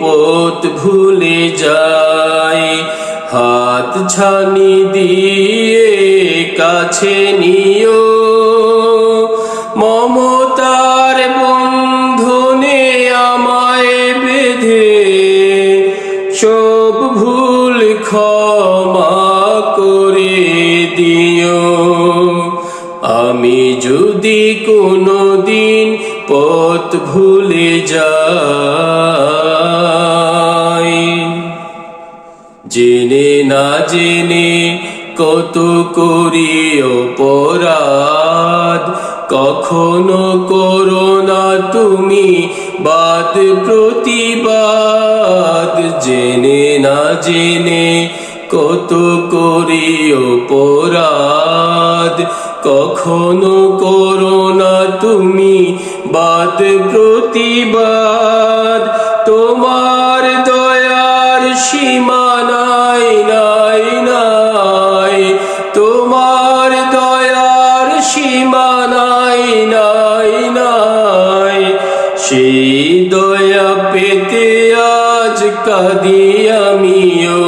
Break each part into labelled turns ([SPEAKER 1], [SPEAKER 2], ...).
[SPEAKER 1] পথ ভুলে যাই। হাত ছানি দিয়ে কাছে নিও। মমতার বন্ধনে আমায় বেঁধে, সব ভুল ক্ষমা করে দিও। আমি যদি কোনো দিন পথ ভুলে যাই, জেনে না জেনে কত করি অপরাধ। কখনো করো না তুমি বাদ প্রতিবাদ। জেনে না জেনে কত করি অপরাধ। কখনো করো না তুমি বাদ প্রতিবাদ। তোমার দয়ার সীমা নাই নাই। তোমার দয়ার সীমা নাই নাই নাই। সেই দয়া পেতে আজ কাঁদি আমিও।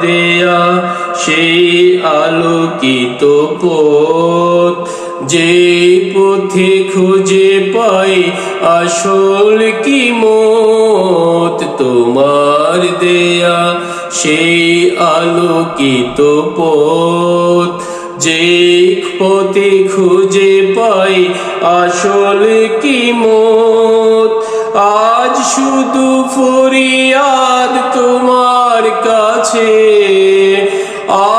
[SPEAKER 1] দেয়া সেই আলোকিত পথ। যে পথে খুঁজে পাই আসল কি মত? তোমার দেয়া সেই আলোকিত পথ। যে পথে খুঁজে পাই আসল কি মত? আজ শুধু তোমার কাছে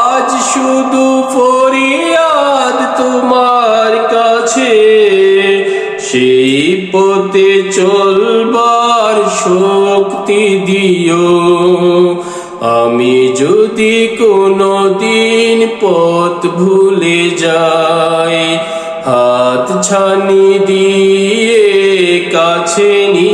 [SPEAKER 1] আজ শুধু ফরিয়াদ তোমার কাছে। সেই পথে চলবার শক্তি দিও। আমি যদি কোনো দিন পথ ভুলে যাই, হাত ছানি দিয়ে কাছে নিও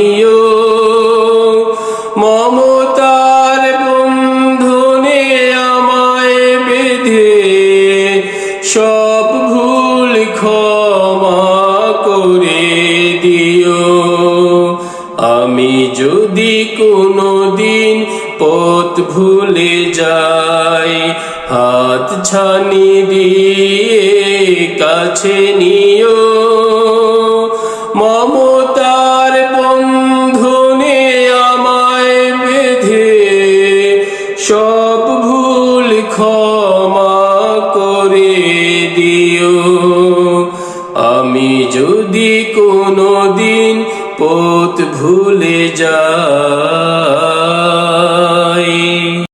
[SPEAKER 1] আমি যদি কোনো দিন পথ ভুলে যাই, হাত ছানি দিয়ে কাছে নিও। মমতার বন্ধনে আমায় বেঁধে সব আমি যদি কোনো দিন পথ ভুলে যাই।